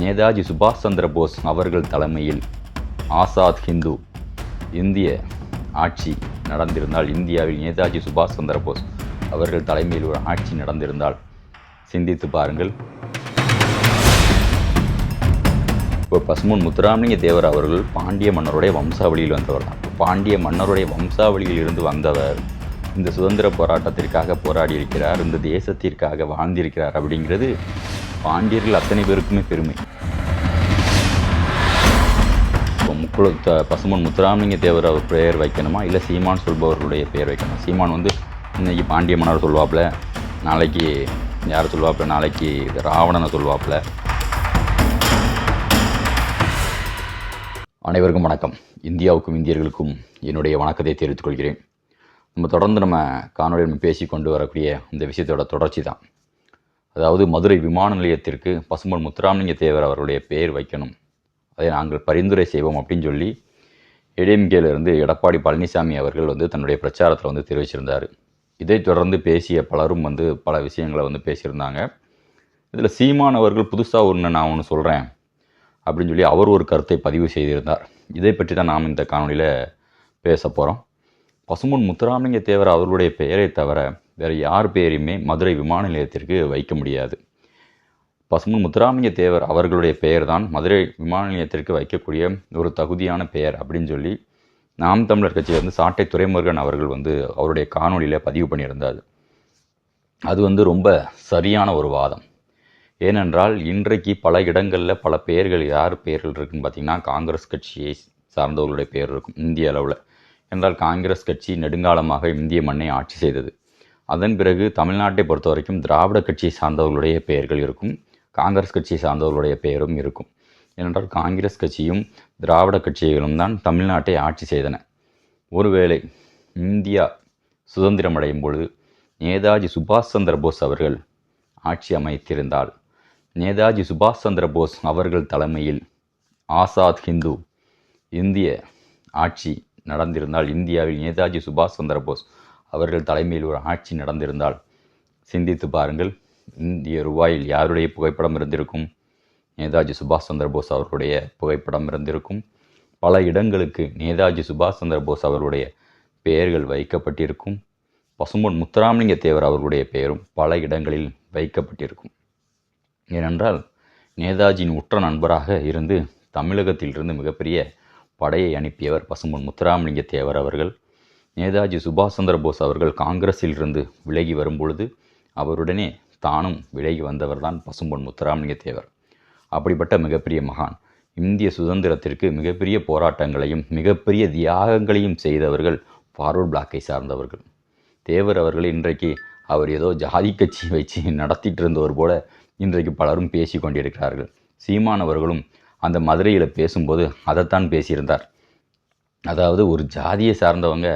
நேதாஜி சுபாஷ் சந்திர போஸ் அவர்கள் தலைமையில் ஆசாத் ஹிந்து இந்திய ஆட்சி நடந்திருந்தால் இந்தியாவில் நேதாஜி சுபாஷ் சந்திர போஸ் அவர்கள் தலைமையில் ஒரு ஆட்சி நடந்திருந்தால் சிந்தித்து பாருங்கள். இப்போ பசுமன் முத்துராமலிங்க தேவர் அவர்கள் பாண்டிய மன்னருடைய வம்சாவளியில் வந்தவர் தான். பாண்டிய மன்னருடைய வம்சாவளியில் இருந்து வந்தவர் இந்த சுதந்திர போராட்டத்திற்காக போராடி இருக்கிறார் இந்த தேசத்திற்காக வாழ்ந்திருக்கிறார் அப்படிங்கிறது பாண்டியர்கள் அத்தனை பேருக்குமே பெருமை. குழு பசுமன் முத்துராமலிங்க தேவர் அவர் பெயர் வைக்கணுமா? இல்லை சீமான் சொல்பவர்களுடைய பெயர் வைக்கணுமா? சீமான் வந்து இன்றைக்கி பாண்டிய மன்னர் சொல்லுவாப்புல நாளைக்கு யார் சொல்வாப்பில்? நாளைக்கு ராவணனை சொல்லுவாப்புல அனைவருக்கும் வணக்கம். இந்தியாவுக்கும் இந்தியர்களுக்கும் என்னுடைய வணக்கத்தை தெரிவித்துக் கொள்கிறேன். நம்ம தொடர்ந்து நம்ம காணொலியில் பேசி கொண்டு வரக்கூடிய இந்த விஷயத்தோட தொடர்ச்சி தான். அதாவது மதுரை விமான நிலையத்திற்கு பசும்பொன் முத்துராமலிங்க தேவர் அவருடைய பெயர் வைக்கணும். அதை நாங்கள் பரிந்துரை செய்வோம் அப்படின்னு சொல்லி ஏடிஎம்கேலேருந்து எடப்பாடி பழனிசாமி அவர்கள் வந்து தன்னுடைய பிரச்சாரத்தில் வந்து தெரிவிச்சிருந்தார். இதைத் தொடர்ந்து பேசிய பலரும் வந்து பல விஷயங்களை வந்து பேசியிருந்தாங்க. இதில் சீமான் அவர்கள் புதுசாக ஒன்று நான் ஒன்று சொல்கிறேன் அப்படின்னு சொல்லி அவர் ஒரு கருத்தை பதிவு செய்திருந்தார். இதை பற்றி தான் நாம் இந்த காணொலியில் பேச போகிறோம் பசுமுன் முத்துராமலிங்க தேவர் அவர்களுடைய பெயரை தவிர வேறு யார் பெயரையுமே மதுரை விமான நிலையத்திற்கு வைக்க முடியாது. பசும்பொன் முத்துராமலிங்க தேவர் அவர்களுடைய பெயர் தான் மதுரை விமான நிலையத்திற்கு வைக்கக்கூடிய ஒரு தகுதியான பெயர் அப்படின்னு சொல்லி நாம் தமிழர் கட்சியிலிருந்து சாட்டை துறைமுருகன் அவர்கள் வந்து அவருடைய காணொலியில் பதிவு பண்ணியிருந்தார். அது வந்து ரொம்ப சரியான ஒரு வாதம். ஏனென்றால் இன்றைக்கு பல இடங்களில் பல பெயர்கள் யார் பெயர்கள் இருக்குன்னு பார்த்தீங்கன்னா காங்கிரஸ் கட்சியை சார்ந்தவர்களுடைய பெயர் இருக்கும். இந்திய அளவில். என்றால் காங்கிரஸ் கட்சி நெடுங்காலமாக இந்திய மண்ணை ஆட்சி செய்தது. அதன் பிறகு தமிழ்நாட்டை பொறுத்த வரைக்கும் திராவிட கட்சியை சார்ந்தவர்களுடைய பெயர்கள் இருக்கும். காங்கிரஸ் கட்சியை சார்ந்தவர்களுடைய பெயரும் இருக்கும். ஏனென்றால் காங்கிரஸ் கட்சியும் திராவிட கட்சிகளும் தான் தமிழ்நாட்டை ஆட்சி செய்தன. ஒருவேளை இந்தியா சுதந்திரம் அடையும் பொழுது நேதாஜி சுபாஷ் சந்திர போஸ் அவர்கள் ஆட்சி அமைத்திருந்தால் நேதாஜி சுபாஷ் சந்திர போஸ் அவர்கள் தலைமையில் ஆசாத் ஹிந்து இந்திய ஆட்சி நடந்திருந்தால் இந்தியாவில் நேதாஜி சுபாஷ் சந்திர போஸ் அவர்கள் தலைமையில் ஒரு ஆட்சி நடந்திருந்தால் சிந்தித்து பாருங்கள். இந்திய ரூபாயில் யாருடைய புகைப்படம் இருந்திருக்கும்? நேதாஜி சுபாஷ் சந்திர போஸ் அவர்களுடைய புகைப்படம் இருந்திருக்கும். பல இடங்களுக்கு நேதாஜி சுபாஷ் சந்திர போஸ் அவர்களுடைய பெயர்கள் வைக்கப்பட்டிருக்கும். பசும்பொன் முத்துராமலிங்க தேவர் அவர்களுடைய பெயரும் பல இடங்களில் வைக்கப்பட்டிருக்கும். ஏனென்றால் நேதாஜியின் உற்ற நண்பராக இருந்து தமிழகத்திலிருந்து மிகப்பெரிய படையை அனுப்பியவர் பசும்பொன் முத்துராமலிங்க தேவர் அவர்கள். நேதாஜி சுபாஷ் சந்திர போஸ் அவர்கள் காங்கிரஸில் இருந்து விலகி வரும்பொழுது அவருடனே தானும் விலகி வந்தவர்தான் பசும்பொன் முத்துராமலிங்க தேவர் அப்படிப்பட்ட மிகப்பெரிய மகான். இந்திய சுதந்திரத்திற்கு மிகப்பெரிய போராட்டங்களையும் மிகப்பெரிய தியாகங்களையும் செய்தவர்கள் ஃபார்வர்ட் பிளாக்கை சார்ந்தவர்கள். தேவர் அவர்கள் இன்றைக்கு அவர் ஏதோ ஜாதி கட்சி வச்சு நடத்திட்டு இருந்தவர் போல இன்றைக்கு பலரும் பேசி கொண்டிருக்கிறார்கள். சீமான் அவர்களும் அந்த மதுரையில் பேசும்போது அதைத்தான் பேசியிருந்தார். அதாவது ஒரு ஜாதியை சார்ந்தவங்க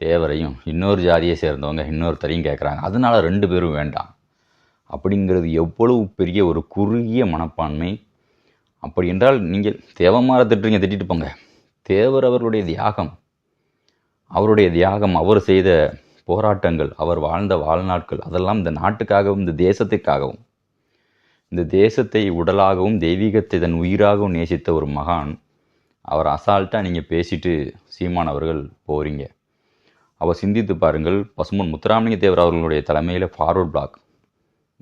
தேவரையும் இன்னொரு ஜாதியை சேர்ந்தவங்க இன்னொருத்தரையும் கேட்குறாங்க அதனால ரெண்டு பேரும் வேண்டாம். அப்படிங்கிறது எவ்வளவு பெரிய ஒரு குறுகிய மனப்பான்மை. அப்படி என்றால் நீங்கள் தேவமார திட்டுறீங்க திட்டிட்டு போங்க. தேவர் அவர்களுடைய தியாகம் அவருடைய தியாகம் அவர் செய்த போராட்டங்கள் அவர் வாழ்ந்த வாழ்நாட்கள் அதெல்லாம் இந்த நாட்டுக்காகவும் இந்த தேசத்திற்காகவும் இந்த தேசத்தை உடலாகவும் தெய்வீகத்தை தன் உயிராகவும் நேசித்த ஒரு மகான். அவர் அசால்ட்டாக நீங்கள் பேசிட்டு சீமான் அவர்கள் போகிறீங்க அவர் சிந்தித்து பாருங்கள் பசுமன் முத்துராமலிங்க தேவர் அவர்களுடைய தலைமையில் ஃபார்வர்ட் பிளாக்.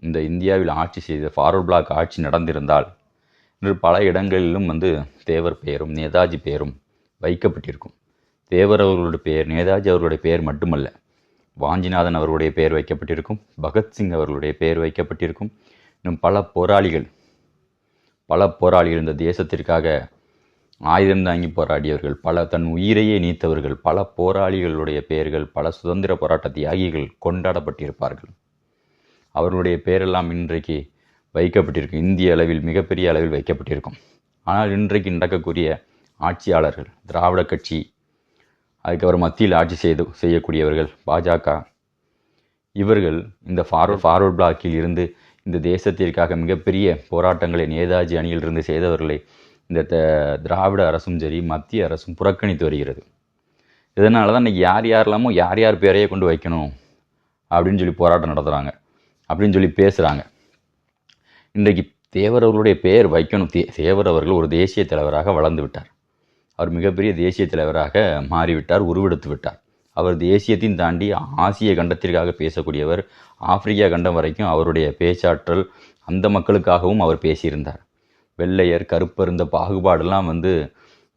இந்த இந்தியாவில் ஆட்சி செய்த ஃபார்வர்ட் பிளாக் ஆட்சி நடந்திருந்தால் இன்று பல இடங்களிலும் வந்து தேவர் பெயரும் நேதாஜி பெயரும் வைக்கப்பட்டிருக்கும். தேவர் அவர்களுடைய பெயர் நேதாஜி அவர்களுடைய பெயர் மட்டுமல்ல வாஞ்சிநாதன் அவர்களுடைய பெயர் வைக்கப்பட்டிருக்கும் பகத்சிங் அவர்களுடைய பெயர் வைக்கப்பட்டிருக்கும். இன்னும் பல போராளிகள் பல போராளிகள் இந்த தேசத்திற்காக ஆயுதம் தாங்கி போராடியவர்கள் பல தன் உயிரையே நீத்தவர்கள் பல போராளிகளுடைய பெயர்கள் பல சுதந்திர போராட்ட தியாகிகள் கொண்டாடப்பட்டிருப்பார்கள். அவர்களுடைய பெயரெல்லாம் இன்றைக்கு வைக்கப்பட்டிருக்கும். இந்திய அளவில் மிகப்பெரிய அளவில் வைக்கப்பட்டிருக்கும். ஆனால் இன்றைக்கு நடக்கக்கூடிய ஆட்சியாளர்கள் திராவிட கட்சி அதுக்கப்புறம் மத்தியில் ஆட்சி செய்து செய்யக்கூடியவர்கள் பாஜக இவர்கள் இந்த ஃபார்வர்ட் ஃபார்வர்ட் பிளாக்கில் இருந்து இந்த தேசத்திற்காக மிகப்பெரிய போராட்டங்களை நேதாஜி அணியிலிருந்து செய்தவர்களை இந்த த- திராவிட அரசும் சரி மத்திய அரசும் புறக்கணித்து வருகிறது. இதனால தான் இன்றைக்கி யார் யாரெல்லாமோ யார் யார் பேரையே கொண்டு வைக்கணும் அப்படின்னு சொல்லி போராட்டம் நடத்துகிறாங்க அப்படின்னு சொல்லி பேசுகிறாங்க இன்றைக்கு தேவர் அவர்களுடைய பெயர் வைக்கணும். தே தேவர் அவர்கள் ஒரு தேசிய தலைவராக வளர்ந்து விட்டார். அவர் மிகப்பெரிய தேசிய தலைவராக மாறிவிட்டார் உருவெடுத்து விட்டார். அவர் தேசியத்தையும் தாண்டி ஆசிய கண்டத்திற்காக பேசக்கூடியவர் ஆப்பிரிக்கா கண்டம் வரைக்கும் அவருடைய பேச்சாற்றல் அந்த மக்களுக்காகவும் அவர் பேசியிருந்தார். வெள்ளையர் கருப்பர் இந்த பாகுபாடெல்லாம் வந்து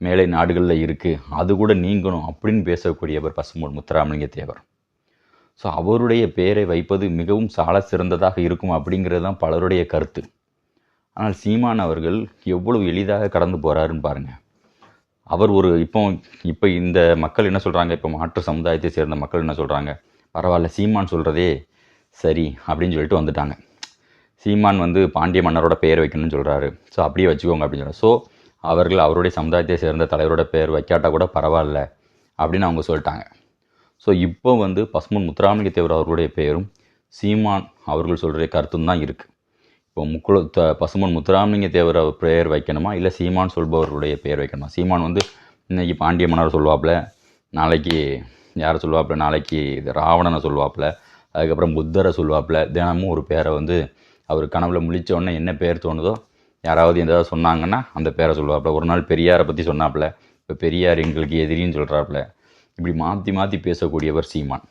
மேலை நாடுகளில் இருக்குது அது கூட நீங்கணும் அப்படின்னு பேசக்கூடியவர் பசும்பொன் முத்துராமலிங்க தேவர். ஸோ அவருடைய பெயரை வைப்பது மிகவும் சால சிறந்ததாக இருக்கும் அப்படிங்கிறது தான் பலருடைய கருத்து. ஆனால் சீமான் அவர்கள் எவ்வளவு எளிதாக கடந்து போகிறாருன்னு பாருங்கள் அவர் ஒரு இப்போ இப்போ இந்த மக்கள் என்ன சொல்கிறாங்க இப்போ மாற்று சமுதாயத்தை சேர்ந்த மக்கள் என்ன சொல்கிறாங்க பரவாயில்ல சீமான் சொல்கிறதே சரி அப்படின்னு சொல்லிட்டு வந்துட்டாங்க. சீமான் வந்து பாண்டிய மன்னரோட பெயர் வைக்கணும்னு சொல்கிறாரு ஸோ அப்படியே வச்சுக்கோங்க அப்படின்னு சொல்கிறார் ஸோ அவர்கள் அவருடைய சமுதாயத்தை சேர்ந்த தலைவரோட பெயர் வைக்காட்டா கூட பரவாயில்ல அப்படின்னு அவங்க சொல்லிட்டாங்க. ஸோ இப்போ வந்து பசுமன் முத்துராமலிங்க தேவர் அவர்களுடைய பெயரும் சீமான் அவர்கள் சொல்கிற கருத்தும் தான் இருக்குது இப்போ முக்குள த பசுமன் முத்துராமலிங்க தேவர் அவர் பெயர் வைக்கணுமா? இல்லை சீமான் சொல்பவர்களுடைய பெயர் வைக்கணுமா? சீமான் வந்து இன்றைக்கி பாண்டிய மன்னர் சொல்லுவாப்புல நாளைக்கு யாரை சொல்லுவாப்புல நாளைக்கு இது ராவணனை சொல்லுவாப்புல அதுக்கப்புறம் புத்தரை சொல்லுவாப்புல தினமும் ஒரு பேரை வந்து அவர் கனவுல முழிச்ச உடனே என்ன பேர் தோணுதோ யாராவது எதாவது சொன்னாங்கன்னா அந்த பேரை சொல்லுவாப்புல ஒரு நாள் பெரியாரை பற்றி சொன்னாப்புல. இப்போ பெரியார் எங்களுக்கு எதிரின்னு சொல்கிறாப்புல இப்படி மாற்றி மாற்றி பேசக்கூடியவர் சீமான்.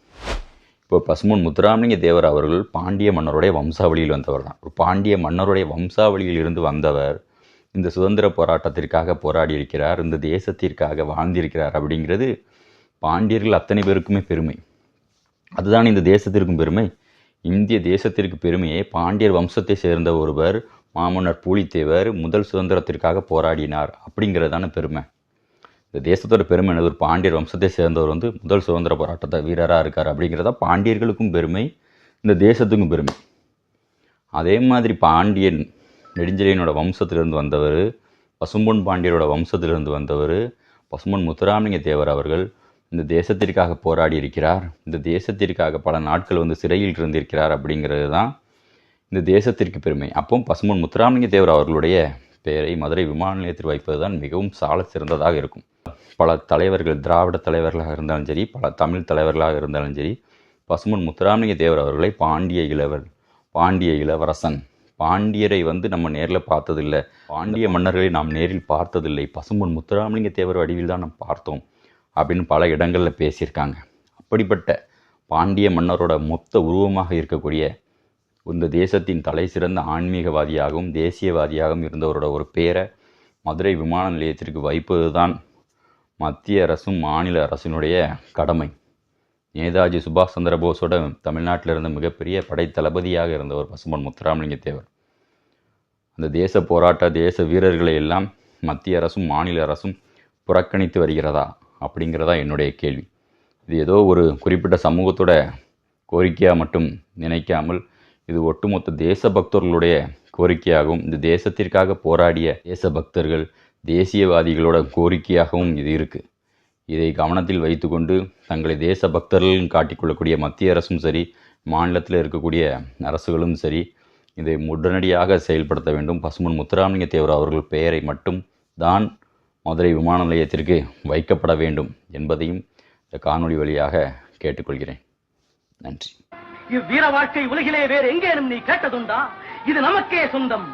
இப்போ பசுமன் முத்துராமலிங்க தேவர் அவர்கள் பாண்டிய மன்னருடைய வம்சாவளியில் வந்தவர் தான் ஒரு பாண்டிய மன்னருடைய வம்சாவளியில் இருந்து வந்தவர் இந்த சுதந்திர போராட்டத்திற்காக போராடி இருக்கிறார் இந்த தேசத்திற்காக வாழ்ந்திருக்கிறார் அப்படிங்கிறது பாண்டியர்கள் அத்தனை பேருக்குமே பெருமை. அதுதான் இந்த தேசத்திற்கும் பெருமை. இந்திய தேசத்திற்கு பெருமையே பாண்டியர் வம்சத்தை சேர்ந்த ஒருவர் மாமன்னர் பூலித்தேவர் முதல் சுதந்திரத்திற்காக போராடினார் அப்படிங்கிறதான பெருமை. இந்த தேசத்தோட பெருமை எனது ஒரு பாண்டியர் வம்சத்தை சேர்ந்தவர் வந்து முதல் சுதந்திர போராட்டத்தை வீரராக இருக்கார் அப்படிங்கிறத பாண்டியர்களுக்கும் பெருமை இந்த தேசத்துக்கும் பெருமை. அதே மாதிரி பாண்டியன் நெடுஞ்செழியனோட வம்சத்திலிருந்து வந்தவர் பசும்பொன் பாண்டியரோட வம்சத்திலிருந்து வந்தவர் பசும்பொன் முத்துராமலிங்க தேவர் அவர்கள் இந்த தேசத்திற்காக போராடி இருக்கிறார். இந்த தேசத்திற்காக பல நாட்கள் வந்து சிறையில் இருந்திருக்கிறார் அப்படிங்கிறது தான் இந்த தேசத்திற்கு பெருமை. அப்போ பசும்பொன் முத்துராமலிங்க தேவர் அவர்களுடைய பெயரை மதுரை விமான நிலையத்தில் வைப்பது தான் மிகவும் சால சிறந்ததாக இருக்கும். பல தலைவர்கள் திராவிட தலைவர்களாக இருந்தாலும் சரி பல தமிழ் தலைவர்களாக இருந்தாலும் சரி பசும்பொன் முத்துராமலிங்க தேவர் அவர்களை பாண்டிய இளவர் பாண்டிய இளவரசன் பாண்டியரை வந்து நம்ம நேரில் பார்த்ததில்லை. பாண்டிய மன்னர்களை நாம் நேரில் பார்த்ததில்லை. பசும்பொன் முத்துராமலிங்க தேவர் வடிவில் தான் நாம் பார்த்தோம் அப்படின்னு பல இடங்களில் பேசியிருக்காங்க. அப்படிப்பட்ட பாண்டிய மன்னரோட மொத்த உருவமாக இருக்கக்கூடிய இந்த தேசத்தின் தலை சிறந்த ஆன்மீகவாதியாகவும் தேசியவாதியாகவும் இருந்தவரோட ஒரு பேரை மதுரை விமான நிலையத்திற்கு வைப்பது தான் மத்திய அரசும் மாநில அரசினுடைய கடமை. நேதாஜி சுபாஷ் சந்திர போஸோட தமிழ்நாட்டில் இருந்த மிகப்பெரிய படை தளபதியாக இருந்தவர் பசும்பொன் முத்துராமலிங்க தேவர். அந்த தேச போராட்ட தேச வீரர்களை எல்லாம் மத்திய அரசும் மாநில அரசும் புறக்கணித்து வருகிறதா அப்படிங்கிறதா என்னுடைய கேள்வி. இது ஏதோ ஒரு குறிப்பிட்ட சமூகத்தோட கோரிக்கையாக மட்டும் நினைக்காமல் இது ஒட்டுமொத்த தேசபக்தர்களுடைய கோரிக்கையாகவும் இந்த தேசத்திற்காக போராடிய தேசபக்தர்கள் தேசியவாதிகளோட கோரிக்கையாகவும் இது இருக்குது இதை கவனத்தில் வைத்துக்கொண்டு தங்களை தேச தேசபக்தர்கள் காட்டிக்கொள்ளக்கூடிய மத்திய அரசும் சரி மாநிலத்தில் இருக்கக்கூடிய அரசுகளும் சரி இதை உடனடியாக செயல்படுத்த வேண்டும். பசுமன் முத்துராமலிங்க தேவர் அவர்கள் பெயரை மட்டும் தான் மதுரை விமான நிலையத்திற்கு வைக்கப்பட வேண்டும் என்பதையும் இந்த காணொளி வழியாக கேட்டுக்கொள்கிறேன். நன்றி. இவ்வீர வாழ்க்கை உலகிலே வேறு எங்கேனும் நீ கேட்டதுண்டா? இது நமக்கே சொந்தம்.